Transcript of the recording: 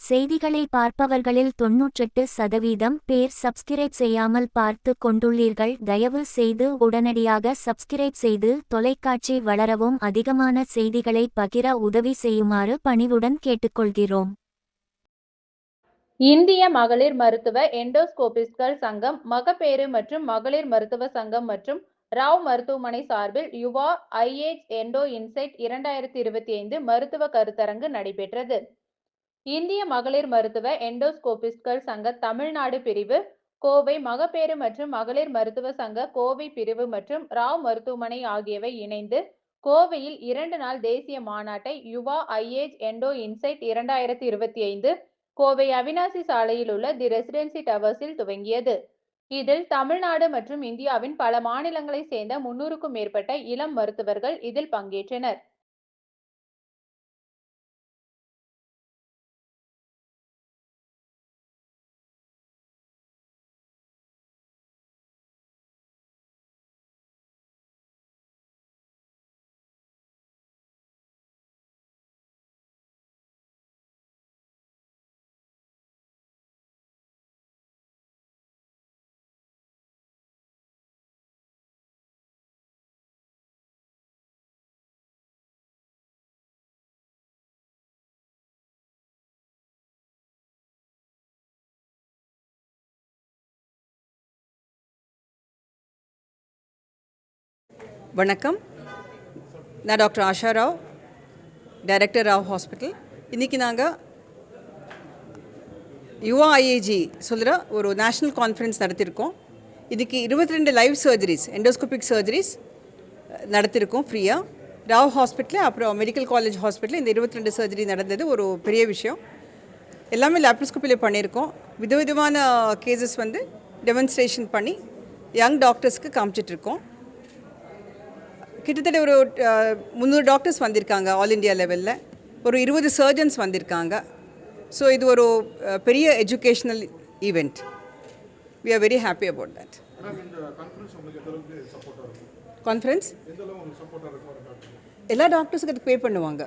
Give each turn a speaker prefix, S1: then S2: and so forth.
S1: செய்திகளை பார்ப்பவர்களில் தொன்னூற்றெட்டு சதவீதம் பேர் சப்ஸ்கிரைப் செய்யாமல் பார்த்து கொண்டுள்ளீர்கள். தயவு செய்து உடனடியாக சப்ஸ்கிரைப் செய்து தொலைக்காட்சி வளரவும் அதிகமான செய்திகளை பகிர உதவி செய்யுமாறு பணிவுடன் கேட்டுக்கொள்கிறோம்.
S2: இந்திய மகளிர் மருத்துவ எண்டோஸ்கோபிஸ்ட்கள் சங்கம் மகப்பேறு மற்றும் மகளிர் மருத்துவ சங்கம் மற்றும் ராவ் மருத்துவமனை சார்பில் யுவா ஐஏஜ் எண்டோ இன்சைட் இரண்டாயிரத்தி இருபத்தி ஐந்து மருத்துவ கருத்தரங்கு நடைபெற்றது. இந்திய மகளிர் மருத்துவ எண்டோஸ்கோபிஸ்ட்கள் சங்க தமிழ்நாடு பிரிவு கோவை மகப்பேறு மற்றும் மகளிர் மருத்துவ சங்க கோவை பிரிவு மற்றும் ராவ் மருத்துவமனை ஆகியவை இணைந்து கோவையில் இரண்டு நாள் தேசிய மாநாட்டை யுவா ஐஏஜ் எண்டோ இன்சைட் இரண்டாயிரத்தி இருபத்தி ஐந்து கோவை அவினாசி சாலையில் உள்ள தி ரெசிடென்சி டவர்ஸில் துவங்கியது. இதில் தமிழ்நாடு மற்றும் இந்தியாவின் பல மாநிலங்களைச் சேர்ந்த முன்னூறுக்கும் மேற்பட்ட இளம் மருத்துவர்கள் இதில் பங்கேற்றனர்.
S3: வணக்கம். நான் doctor Asha Rao director Rao hospital. இன்றைக்கி நாங்கள் யுவா ஐஏஜி சொல்கிற ஒரு நேஷ்னல் கான்ஃபரன்ஸ் நடத்தியிருக்கோம் இதுக்கு இருபத்தி ரெண்டு லைவ் சர்ஜரிஸ் எண்டோஸ்கோபிக் சர்ஜரிஸ் நடத்தியிருக்கோம் ஃப்ரீயாக ராவ் ஹாஸ்பிட்டலில் அப்புறம் மெடிக்கல் காலேஜ் ஹாஸ்பிட்டல் இந்த இருபத்தி ரெண்டு சர்ஜரி நடந்தது ஒரு பெரிய விஷயம். எல்லாமே லேப்ரோஸ்கோப்பியில் பண்ணியிருக்கோம். விதவிதமான கேசஸ் வந்து டெமான்ஸ்ட்ரேஷன் பண்ணி யங் டாக்டர்ஸ்க்கு காமிச்சிட்ருக்கோம் கிட்டத்தட்ட ஒரு முந்நூறு டாக்டர்ஸ் வந்திருக்காங்க ஆல் இந்தியா லெவலில் ஒரு இருபது சர்ஜன்ஸ் வந்திருக்காங்க. ஸோ இது ஒரு பெரிய educational event we are very happy about that conference எல்லா டாக்டர்ஸுக்கு அதுக்கு பே பண்ணுவாங்க.